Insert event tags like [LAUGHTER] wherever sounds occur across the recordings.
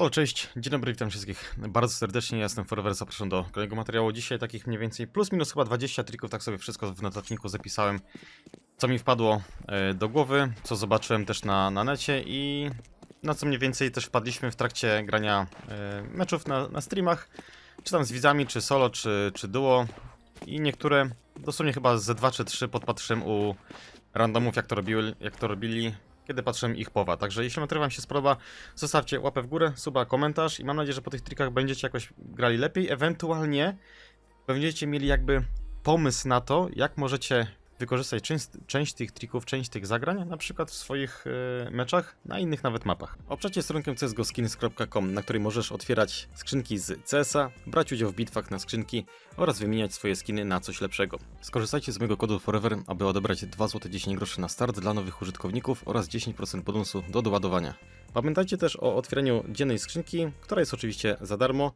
Halo, cześć, dzień dobry, witam wszystkich bardzo serdecznie, ja jestem Forever, zapraszam do kolejnego materiału. Dzisiaj takich mniej więcej plus minus chyba 20 trików, tak sobie wszystko w notatniku zapisałem, co mi wpadło e, do głowy, co zobaczyłem też na, na necie i na co mniej więcej też wpadliśmy w trakcie grania e, meczów na, na streamach, czy tam z widzami, czy solo, czy, czy duo. I niektóre, dosłownie chyba ze 2 czy 3 podpatrzyłem u randomów, jak to jak to robili kiedy patrzyłem ich powa. Także jeśli materiał Wam się spodoba, zostawcie łapę w górę, suba, komentarz i mam nadzieję, że po tych trikach będziecie jakoś grali lepiej. Ewentualnie będziecie mieli jakby pomysł na to, jak możecie wykorzystać część, część tych trików, część tych zagrań, na przykład w swoich e, meczach, na innych nawet mapach. Obczacie stronkę csgoskins.com, na której możesz otwierać skrzynki z CS-a, brać udział w bitwach na skrzynki oraz wymieniać swoje skiny na coś lepszego. Skorzystajcie z mojego kodu FOREVER, aby odebrać 2 zł 10 groszy na start dla nowych użytkowników oraz 10% bonusu do doładowania. Pamiętajcie też o otwieraniu dziennej skrzynki, która jest oczywiście za darmo.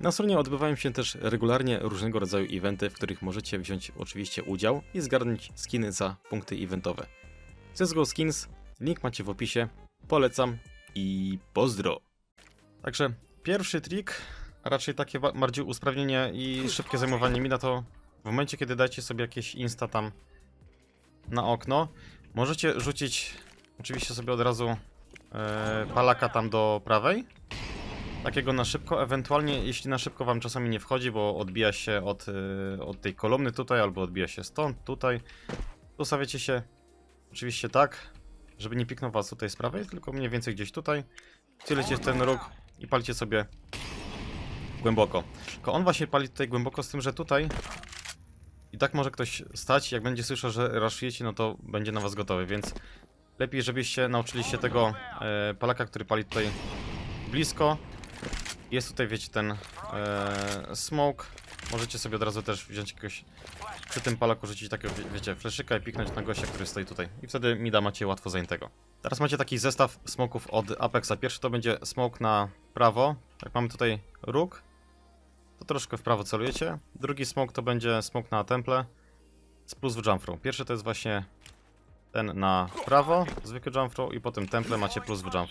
Na stronie odbywają się też regularnie różnego rodzaju eventy, w których możecie wziąć oczywiście udział i zgarnąć skiny za punkty eventowe. CSGO Skins, link macie w opisie, polecam i pozdro! Także pierwszy trik, a raczej takie ba- bardziej usprawnienie i szybkie zajmowanie mina to w momencie, kiedy dacie sobie jakieś insta tam na okno, możecie rzucić oczywiście sobie od razu e, palaka tam do prawej, takiego na szybko, ewentualnie jeśli na szybko wam czasami nie wchodzi, bo odbija się od, y, od tej kolumny tutaj, albo odbija się stąd, tutaj, ustawiacie się oczywiście tak, żeby nie piknął was tutaj z prawej, tylko mniej więcej gdzieś tutaj, wcielecie ten róg i palicie sobie głęboko. Tylko on właśnie pali tutaj głęboko z tym, że tutaj i tak może ktoś stać, jak będzie słyszał, że raszujecie, no to będzie na was gotowy, więc lepiej, żebyście nauczyli się tego e, palaka, który pali tutaj blisko, jest tutaj, wiecie, ten e, smoke. Możecie sobie od razu też wziąć jakiegoś przy tym palaku rzucić takiego, wie- wiecie, fleszyka i piknąć na gościa, który stoi tutaj. I wtedy mida macie łatwo zajętego. Teraz macie taki zestaw smoków od Apexa. Pierwszy to będzie smoke na prawo. Jak mamy tutaj róg, to troszkę w prawo celujecie. Drugi smoke to będzie smoke na temple z plus w jump. Pierwszy to jest właśnie ten na prawo, zwykły jump throw i potem temple macie plus w jump.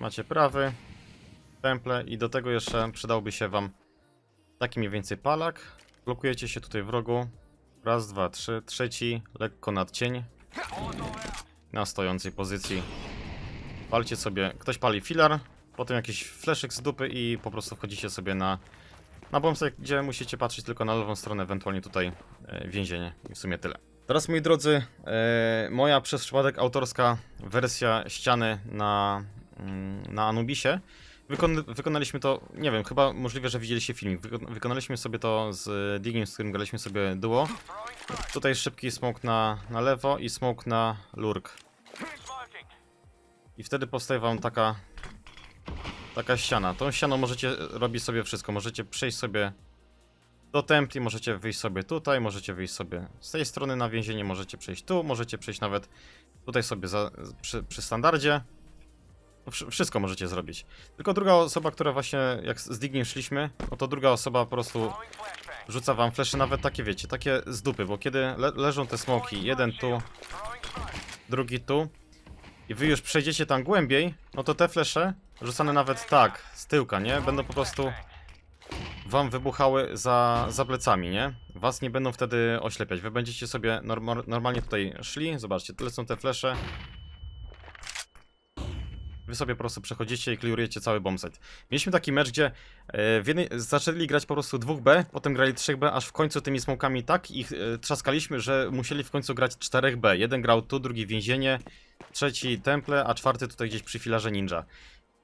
Macie prawy, temple i do tego jeszcze przydałby się wam taki mniej więcej palak. Blokujecie się tutaj w rogu. Raz, dwa, trzy. Trzeci, lekko nad cień. Na stojącej pozycji. Palcie sobie, ktoś pali filar, potem jakiś fleszyk z dupy i po prostu wchodzicie sobie na na bombsite, gdzie musicie patrzeć tylko na lewą stronę, ewentualnie tutaj e, więzienie i w sumie tyle. Teraz moi drodzy, e, moja przez przypadek autorska wersja ściany na, na Anubisie. Wykon wykonaliśmy to, nie wiem, chyba możliwe, że widzieliście filmik. Wyko wykonaliśmy sobie to z Digging, z którym graliśmy sobie duo. Tutaj szybki smoke na, na lewo i smoke na lurk. I wtedy powstaje wam taka taka ściana. Tą ścianą możecie robić sobie wszystko. Możecie przejść sobie do templi, możecie wyjść sobie tutaj, możecie wyjść sobie z tej strony na więzienie, możecie przejść tu, możecie przejść nawet tutaj sobie za, przy, przy standardzie. No, wsz- Wszystko możecie zrobić. Tylko druga osoba, która właśnie jak z Digging szliśmy, no to druga osoba po prostu rzuca wam flesze, nawet takie wiecie, takie z dupy, bo kiedy le leżą te smoki, jeden tu, drugi tu, i wy już przejdziecie tam głębiej, no to te flesze, rzucane nawet tak, z tyłka, nie? Będą po prostu wam wybuchały za, za plecami, nie? Was nie będą wtedy oślepiać. Wy będziecie sobie norma normalnie tutaj szli. Zobaczcie, tyle są te flesze. Wy sobie po prostu przechodzicie i clearujecie cały bombsite. Mieliśmy taki mecz, gdzie e, w jednej, zaczęli grać po prostu 2B, potem grali 3B, aż w końcu tymi smokami tak ich e, trzaskaliśmy, że musieli w końcu grać 4B. Jeden grał tu, drugi więzienie, trzeci temple, a czwarty tutaj gdzieś przy filarze ninja.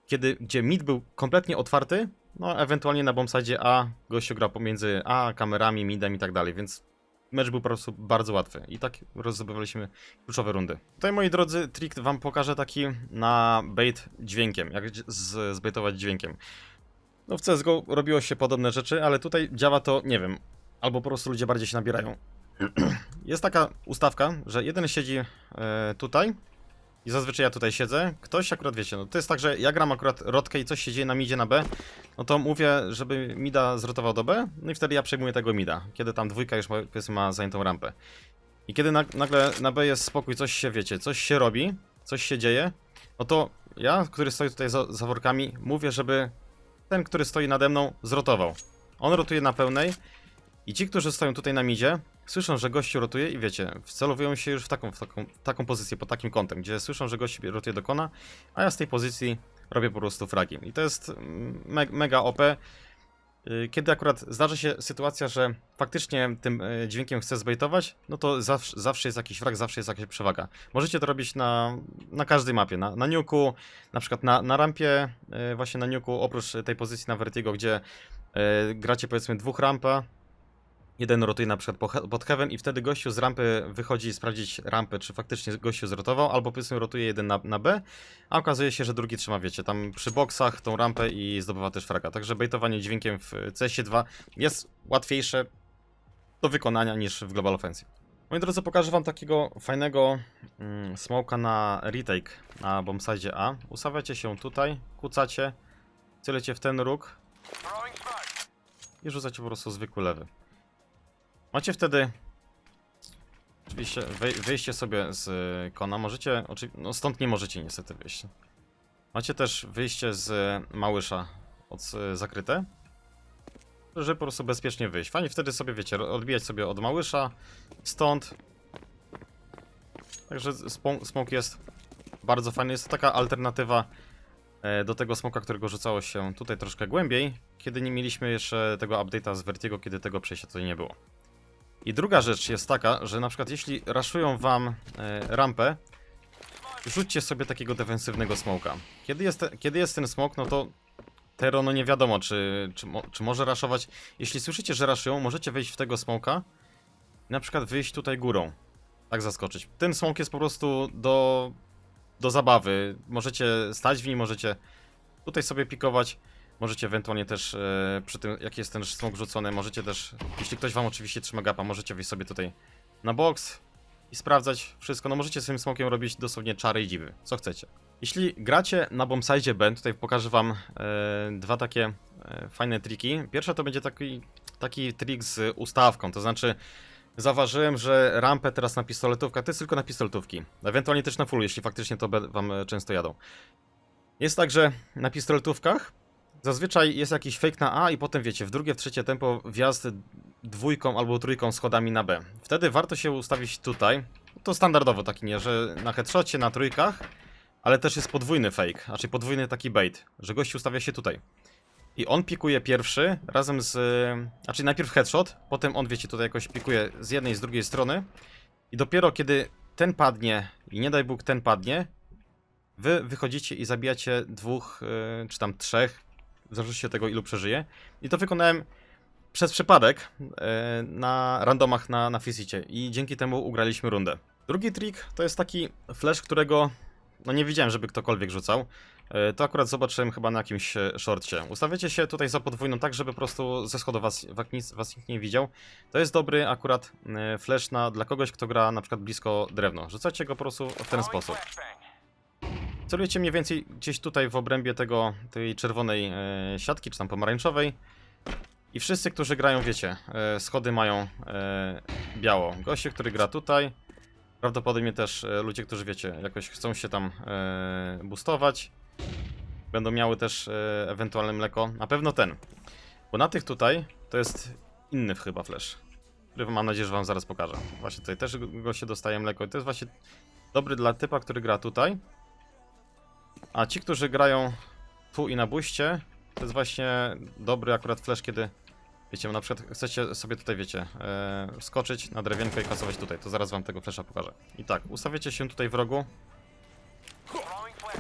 Kiedy, gdzie mid był kompletnie otwarty, no ewentualnie na bombsadzie A gościu grał pomiędzy A, kamerami, midem i tak dalej, więc mecz był po prostu bardzo łatwy i tak rozdobywaliśmy kluczowe rundy. Tutaj moi drodzy, trik wam pokażę taki na bait dźwiękiem, jak z, zbaitować dźwiękiem. No w CSGO robiło się podobne rzeczy, ale tutaj działa to, nie wiem, albo po prostu ludzie bardziej się nabierają. [CLEARS THROAT] Jest taka ustawka, że jeden siedzi e, tutaj i zazwyczaj ja tutaj siedzę. Ktoś akurat wiecie, no to jest tak, że ja gram akurat rotkę i coś się dzieje na midzie na B, no to mówię, żeby mida zrotował do B, no i wtedy ja przejmuję tego mida, kiedy tam dwójka już ma, ma zajętą rampę. I kiedy nag- nagle na B jest spokój, coś się wiecie, coś się robi, coś się dzieje, no to ja, który stoi tutaj za, za workami, mówię, żeby ten, który stoi nade mną, zrotował. On rotuje na pełnej i ci, którzy stoją tutaj na midzie, słyszą, że gościu rotuje i wiecie, wcelowują się już w taką, w taką, taką pozycję, pod takim kątem, gdzie słyszą, że gościu rotuje do kona, a ja z tej pozycji robię po prostu fragi. I to jest mm, me mega OP. Y, Kiedy akurat zdarzy się sytuacja, że faktycznie tym y, dźwiękiem chcę zbejtować, no to zawsze, zawsze jest jakiś frag, zawsze jest jakaś przewaga. Możecie to robić na, na każdej mapie, na, na na przykład na, na rampie, y, właśnie na nuku, oprócz tej pozycji na Vertigo, gdzie gracie powiedzmy dwóch rampa, jeden rotuje na przykład pod heaven i wtedy gościu z rampy wychodzi sprawdzić rampę, czy faktycznie gościu zrotował, albo powiedzmy rotuje jeden na, na B, a okazuje się, że drugi trzyma, wiecie, tam przy boksach tą rampę i zdobywa też fraga. Także bejtowanie dźwiękiem w CS2 jest łatwiejsze do wykonania niż w Global Offensive. Moi drodzy, pokażę wam takiego fajnego mm, smoka na retake na bombsite A. Ustawiacie się tutaj, kucacie, celecie w ten róg i rzucacie po prostu zwykły lewy. Macie wtedy oczywiście wej wyjście sobie z y, kona. Możecie, no stąd nie możecie niestety wyjść. Macie też wyjście z małysza od, y, zakryte, żeby po prostu bezpiecznie wyjść. Fajnie wtedy sobie, wiecie, odbijać sobie od małysza, stąd. Także smok jest bardzo fajny. Jest to taka alternatywa e, do tego smoka, którego rzucało się tutaj troszkę głębiej, kiedy nie mieliśmy jeszcze tego update'a z Vertigo, kiedy tego przejścia tutaj nie było. I druga rzecz jest taka, że na przykład jeśli raszują wam e, rampę, rzućcie sobie takiego defensywnego smoka. Kiedy jest, kiedy jest ten smok, no to Tero, no nie wiadomo, czy, czy, mo, czy może raszować. Jeśli słyszycie, że raszują, możecie wejść w tego smoka i na przykład wyjść tutaj górą. Tak zaskoczyć. Ten smok jest po prostu do, do zabawy. Możecie stać w nim, możecie tutaj sobie pikować. Możecie ewentualnie też e, przy tym, jak jest ten smok rzucony, możecie też, jeśli ktoś wam oczywiście trzyma gapa, możecie wyjść sobie tutaj na box i sprawdzać wszystko. No możecie tym smokiem robić dosłownie czary i dziwy, co chcecie. Jeśli gracie na bombsite B, tutaj pokażę wam e, dwa takie e, fajne triki. Pierwsze to będzie taki, taki trik z ustawką, to znaczy zauważyłem, że rampę teraz na pistoletówkach to jest tylko na pistoletówki. Ewentualnie też na full, jeśli faktycznie to wam e, często jadą. Jest tak, że na pistoletówkach Zazwyczaj jest jakiś fake na A i potem wiecie, w drugie, w trzecie tempo wjazd dwójką albo trójką schodami na B. Wtedy warto się ustawić tutaj. To standardowo taki nie, że na headshocie, na trójkach, ale też jest podwójny fake, znaczy podwójny taki bait, że gość ustawia się tutaj. I on pikuje pierwszy razem z... Znaczy najpierw headshot, potem on wiecie tutaj jakoś pikuje z jednej z drugiej strony. I dopiero kiedy ten padnie i nie daj Bóg ten padnie, wy wychodzicie i zabijacie dwóch yy, czy tam trzech, zależności od tego ilu przeżyje. I to wykonałem przez przypadek e, na randomach na, na Fizicie i dzięki temu ugraliśmy rundę. Drugi trik to jest taki flash, którego no nie widziałem, żeby ktokolwiek rzucał. E, To akurat zobaczyłem chyba na jakimś e, shortcie. Ustawiacie się tutaj za podwójną tak, żeby po prostu ze schodów was, was, nikt nie widział. To jest dobry akurat flash na, dla kogoś, kto gra na przykład blisko drewno. Rzucacie go po prostu w ten sposób. Celujecie mniej więcej gdzieś tutaj w obrębie tego, tej czerwonej e, siatki, czy tam pomarańczowej. I wszyscy, którzy grają, wiecie, e, schody mają e, biało. Goście, który gra tutaj. Prawdopodobnie też ludzie, którzy, wiecie, jakoś chcą się tam e, boostować. Będą miały też e, ewentualne mleko. Na pewno ten. Bo na tych tutaj to jest inny chyba flash. Który mam nadzieję, że wam zaraz pokażę. Właśnie tutaj też goście dostaje mleko. I to jest właśnie dobry dla typa, który gra tutaj. A ci, którzy grają tu i na buście, to jest właśnie dobry akurat flash, kiedy wiecie, na przykład chcecie sobie tutaj, wiecie, e, skoczyć na drewienko i kasować tutaj, to zaraz wam tego flasha pokażę. I tak, ustawiacie się tutaj w rogu,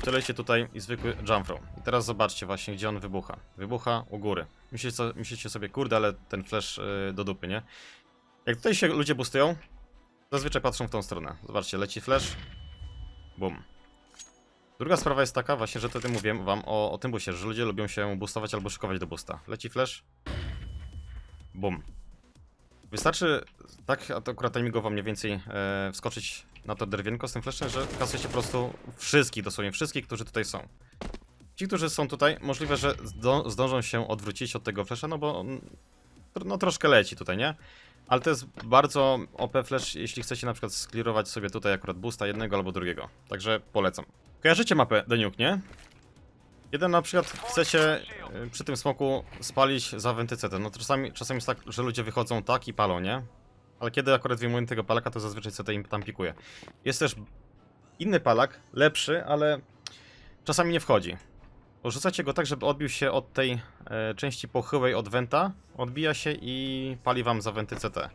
celujecie tutaj i zwykły jump throw. I teraz zobaczcie właśnie, gdzie on wybucha. Wybucha u góry. Myślicie, myślicie sobie, kurde, ale ten flash e, do dupy, nie? Jak tutaj się ludzie boostują, zazwyczaj patrzą w tą stronę. Zobaczcie, leci flash, bum. Druga sprawa jest taka właśnie, że wtedy mówiłem wam o, o tym busie, że ludzie lubią się boostować albo szykować do boosta. Leci flash. Bum. Wystarczy tak a to akurat timingowo mniej więcej e, wskoczyć na to derwienko z tym flashem, że kasujecie po prostu wszystkich, dosłownie wszystkich, którzy tutaj są. Ci, którzy są tutaj, możliwe, że zdążą się odwrócić od tego flasha, no bo on, no troszkę leci tutaj, nie? Ale to jest bardzo OP flash, jeśli chcecie na przykład sklirować sobie tutaj akurat boosta jednego albo drugiego. Także polecam. Kojarzycie mapę Deniuk, nie? Jeden na przykład chcecie y, przy tym smoku spalić za wentycetę. No czasami, czasami jest tak, że ludzie wychodzą tak i palą, nie? Ale kiedy akurat wyjmuję tego palaka, to zazwyczaj CT im tam pikuje. Jest też inny palak, lepszy, ale czasami nie wchodzi. Rzucacie go tak, żeby odbił się od tej e, części pochyłej od wenta, odbija się i pali wam za wenty CT.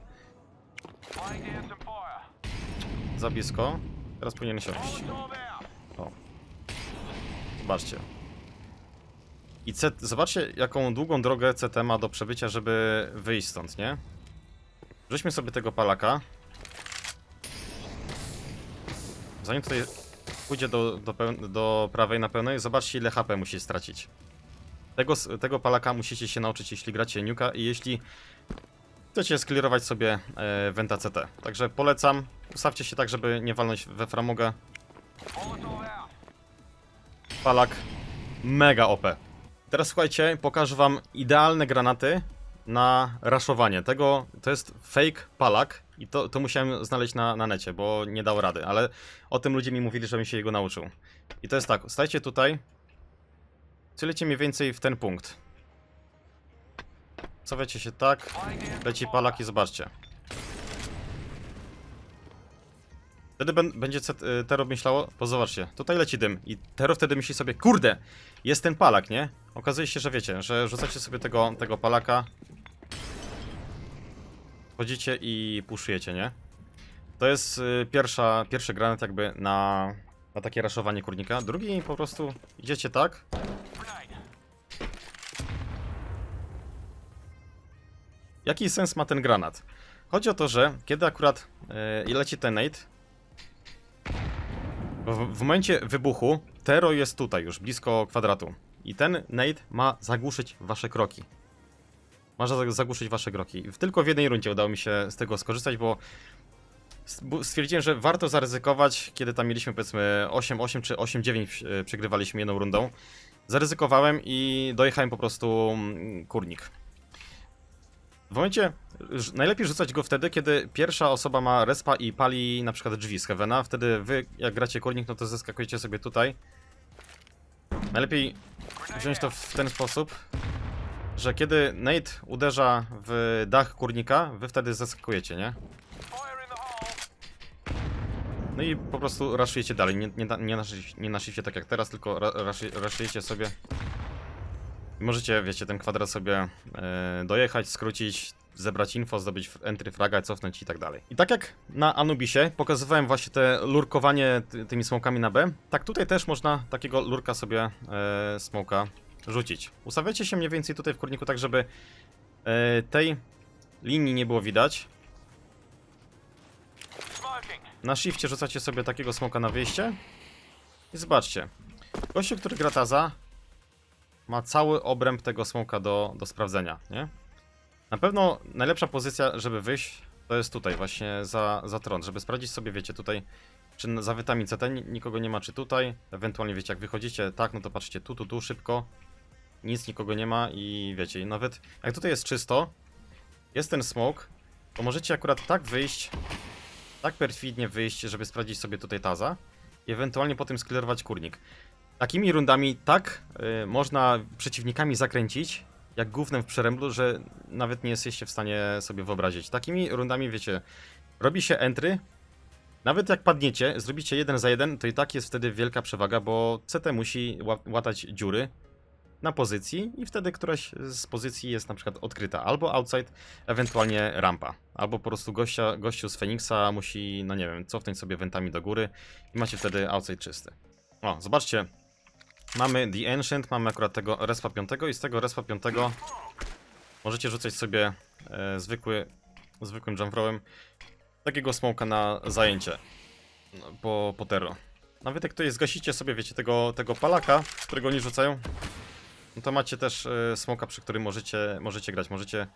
Za blisko. Teraz powinien się odbić. O. Zobaczcie. I C zobaczcie, jaką długą drogę CT ma do przebycia, żeby wyjść stąd, nie? Rzućmy sobie tego palaka. Zanim tutaj pójdzie do, do, do prawej na pełnej, zobaczcie ile HP musi stracić. Tego, tego palaka musicie się nauczyć, jeśli gracie Nuka i jeśli chcecie sklirować sobie e, Venta CT. Także polecam, ustawcie się tak, żeby nie walnąć we framugę. Palak mega OP. Teraz słuchajcie, pokażę wam idealne granaty na raszowanie. Tego, to jest fake palak i to, to musiałem znaleźć na, na necie, bo nie dał rady, ale o tym ludzie mi mówili, żebym się jego nauczył. I to jest tak, stajcie tutaj, celujcie mniej więcej w ten punkt. Cowiacie się tak, leci palak i zobaczcie. Wtedy będzie y, Tero myślało, bo zobaczcie, tutaj leci dym i Tero wtedy myśli sobie, kurde, jest ten palak, nie? Okazuje się, że wiecie, że rzucacie sobie tego, tego palaka, wchodzicie i puszujecie, nie? To jest y, pierwsza, pierwszy granat jakby na, na takie raszowanie kurnika. Drugi po prostu idziecie tak. Jaki sens ma ten granat? Chodzi o to, że kiedy akurat y, leci ten nade, w, w momencie wybuchu Tero jest tutaj już, blisko kwadratu. I ten nade ma zagłuszyć wasze kroki. Ma za- zagłuszyć wasze kroki. Tylko w jednej rundzie udało mi się z tego skorzystać, bo stwierdziłem, że warto zaryzykować, kiedy tam mieliśmy powiedzmy 8-8 czy 8-9 e, przegrywaliśmy jedną rundą. Zaryzykowałem i dojechałem po prostu mm, kurnik. W momencie, najlepiej rzucać go wtedy, kiedy pierwsza osoba ma respa i pali na przykład drzwi z Heavena, wtedy wy, jak gracie kurnik, no to zeskakujecie sobie tutaj. Najlepiej wziąć to w ten sposób, że kiedy Nate uderza w dach kurnika, wy wtedy zeskakujecie, nie? No i po prostu raszujecie dalej, nie, nie, nie, na, szyf- nie na shifcie tak jak teraz, tylko ra, sobie. Możecie, wiecie, ten kwadrat sobie e, dojechać, skrócić, zebrać info, zdobyć entry fraga, cofnąć i tak dalej. I tak jak na Anubisie pokazywałem właśnie te lurkowanie ty, tymi smokami na B, tak tutaj też można takiego lurka sobie e, smoka rzucić. Ustawiacie się mniej więcej tutaj w kurniku tak, żeby e, tej linii nie było widać. Na shifcie rzucacie sobie takiego smoka na wyjście. I zobaczcie. Gościu, który gra Taza, ma cały obręb tego smoka do, do sprawdzenia, nie? Na pewno najlepsza pozycja, żeby wyjść, to jest tutaj, właśnie za, za tron, żeby sprawdzić sobie, wiecie, tutaj, czy za wytami CT ni- nikogo nie ma, czy tutaj, ewentualnie, wiecie, jak wychodzicie, tak, no to patrzcie tu, tu, tu, szybko, nic nikogo nie ma i wiecie, nawet jak tutaj jest czysto, jest ten smoke, to możecie akurat tak wyjść, tak perfidnie wyjść, żeby sprawdzić sobie tutaj taza i ewentualnie potem sklerować kurnik. Takimi rundami tak y, można przeciwnikami zakręcić, jak gównem w przeręblu, że nawet nie jesteście w stanie sobie wyobrazić. Takimi rundami, wiecie, robi się entry, nawet jak padniecie, zrobicie jeden za jeden, to i tak jest wtedy wielka przewaga, bo CT musi ła- łatać dziury na pozycji i wtedy któraś z pozycji jest na przykład odkryta, albo outside, ewentualnie rampa, albo po prostu gościa, gościu z Feniksa musi, no nie wiem, cofnąć sobie wentami do góry i macie wtedy outside czysty. O, zobaczcie, mamy The Ancient, mamy akurat tego respa 5 i z tego respa 5 możecie rzucać sobie e, zwykły, zwykłym jumpthrowem takiego smoka na zajęcie no, po, po terro. Nawet jak tutaj zgasicie sobie, wiecie, tego, tego palaka, którego oni rzucają, no to macie też e, smoka, przy którym możecie, możecie grać. Możecie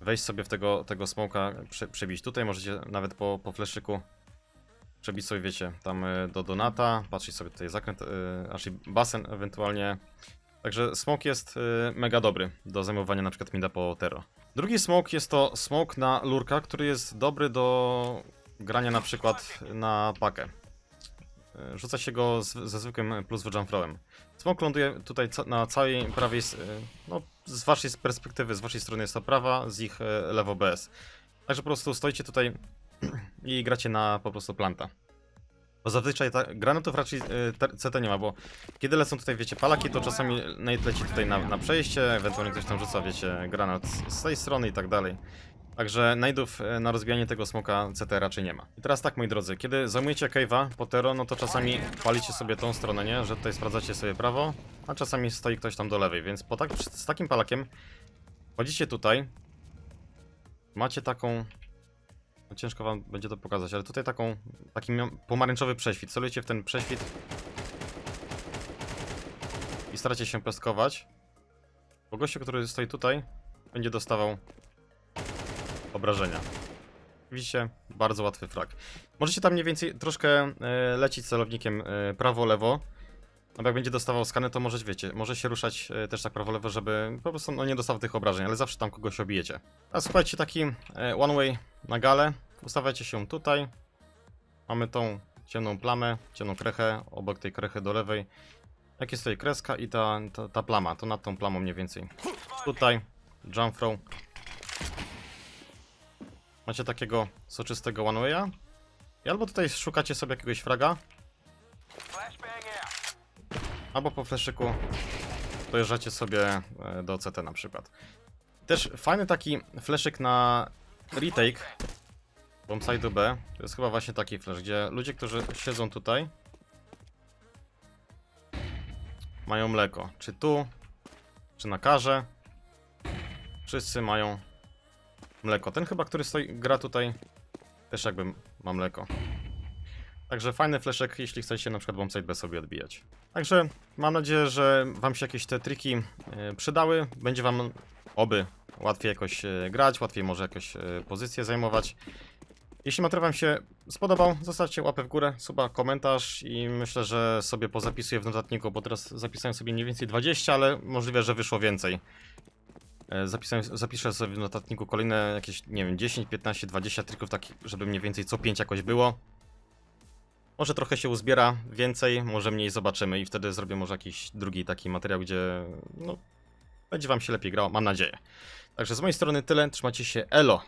wejść sobie w tego, tego smoka, prze, przebić tutaj, możecie nawet po, po fleszyku przebić sobie, wiecie, tam e, do Donata, patrzeć sobie tutaj zakręt, e, znaczy basen ewentualnie. Także smoke jest e, mega dobry do zajmowania na przykład mida po Terro. Drugi smoke jest to smoke na lurka, który jest dobry do grania na przykład na pakę. e, rzuca się go z, ze zwykłym plus Jamfrowem. Smok ląduje tutaj na całej prawej, e, no z waszej perspektywy, z waszej strony jest ta prawa, z ich e, lewo BS. Także po prostu stoicie tutaj i gracie na po prostu planta. Bo zazwyczaj ta, granatów raczej e, te- CT nie ma, bo kiedy lecą tutaj, wiecie, palaki, to czasami nate leci tutaj na, na przejście, ewentualnie ktoś tam rzuca, wiecie, granat z, tej strony i tak dalej. Także najdów e, na rozbijanie tego smoka CT raczej nie ma. I teraz tak, moi drodzy, kiedy zajmujecie cave'a, potero, no to czasami palicie sobie tą stronę, nie? Że tutaj sprawdzacie sobie prawo, a czasami stoi ktoś tam do lewej, więc po tak, z takim palakiem chodzicie tutaj, macie taką... No ciężko wam będzie to pokazać, ale tutaj taką, taki pomarańczowy prześwit. Celujecie w ten prześwit i staracie się pestkować, bo gościu, który stoi tutaj, będzie dostawał obrażenia. Widzicie? Bardzo łatwy frag. Możecie tam mniej więcej troszkę e, lecić celownikiem e, prawo-lewo. No jak będzie dostawał skanę, to może, wiecie, może się ruszać e, też tak prawo-lewo, żeby po prostu no, nie dostawał tych obrażeń, ale zawsze tam kogoś obijecie. A słuchajcie, taki e, one way na galę. Ustawiacie się tutaj. Mamy tą ciemną plamę, ciemną krechę, obok tej krechy do lewej. Jak jest tutaj kreska i ta, ta, ta plama, to nad tą plamą mniej więcej. Tutaj, jump throw. Macie takiego soczystego one way'a. I albo tutaj szukacie sobie jakiegoś fraga, albo po fleszyku dojeżdżacie sobie e, do CT na przykład. Też fajny taki fleszyk na retake bombsite'u B, to jest chyba właśnie taki flash, gdzie ludzie, którzy siedzą tutaj mają mleko. Czy tu, czy na karze. Wszyscy mają mleko. Ten chyba, który stoi, gra tutaj, też jakby ma mleko. Także fajny fleszek, jeśli chcecie na przykład bombsite sobie odbijać. Także mam nadzieję, że wam się jakieś te triki e, przydały. Będzie wam oby łatwiej jakoś e, grać, łatwiej może jakoś e, pozycję zajmować. Jeśli materiał wam się spodobał, zostawcie łapę w górę, suba, komentarz i myślę, że sobie pozapisuję w notatniku, bo teraz zapisałem sobie mniej więcej 20, ale możliwe, że wyszło więcej. Zapisałem, zapiszę sobie w notatniku kolejne jakieś, nie wiem, 10, 15, 20 trików takich, żeby mniej więcej co 5 jakoś było. Może trochę się uzbiera więcej, może mniej zobaczymy i wtedy zrobię może jakiś drugi taki materiał, gdzie no, będzie wam się lepiej grało, mam nadzieję. Także z mojej strony tyle, trzymajcie się, elo!